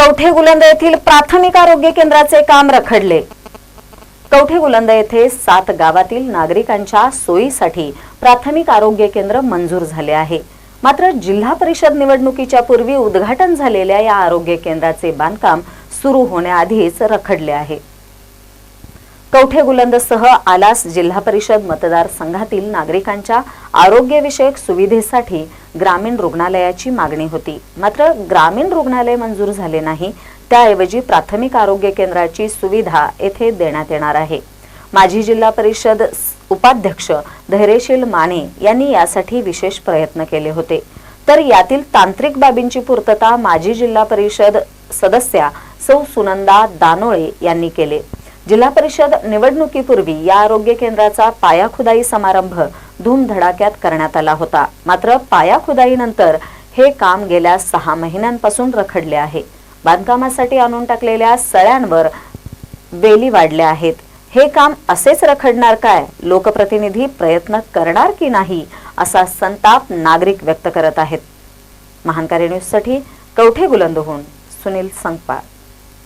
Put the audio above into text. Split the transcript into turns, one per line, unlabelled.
कवठे गुलंद येथील प्राथमिक आरोग्य केंद्राचे काम रखडले. कवठे गुलंद येथे सात गावातील नागरिकांच्या सोयीसाठी प्राथमिक आरोग्य केंद्र मंजूर झाले आहे. मात्र जिल्हा परिषद निवडणुकीच्या पूर्वी उद्घाटन झालेल्या या आरोग्य केंद्राचे बांधकाम सुरू होण्याआधीच रखडले आहे. कवठे गुलंदसह आलास जिल्हा परिषद मतदारसंघातील नागरिकांच्या आरोग्यविषयक सुविधेसाठी ग्रामीण रुग्णालयाची मागणी होती. मात्र ग्रामीण रुग्णालय मंजूर झाले नाही. त्याऐवजी प्राथमिक आरोग्य केंद्राची सुविधा येथे देण्यात येणार आहे. माजी जिल्हा परिषद उपाध्यक्ष धैर्यशील माने यांनी यासाठी विशेष प्रयत्न केले होते. तर यातील तांत्रिक बाबींची पूर्तता माजी जिल्हा परिषद सदस्या सौ सुनंदा दानोळे यांनी केले. जिल्हा परिषद निवडणुकीपूर्वी या आरोग्य केंद्राचा पायाखुदाई समारंभ धूमधडाक्यात करण्यात आला होता. मात्र पायाखुदाईनंतर हे काम गेल्या सहा महिन्यांपासून रखडले आहे. बांधकामासाठी आणून टाकलेल्या सळ्यांवर वेली वाढल्या आहेत. हे काम असेच रखडणार काय? लोकप्रतिनिधी प्रयत्न करणार की नाही? असा संताप नागरिक व्यक्त करत आहेत. महानकारी न्यूजसाठी कवठे गुलंदहून सुनील संकपाळ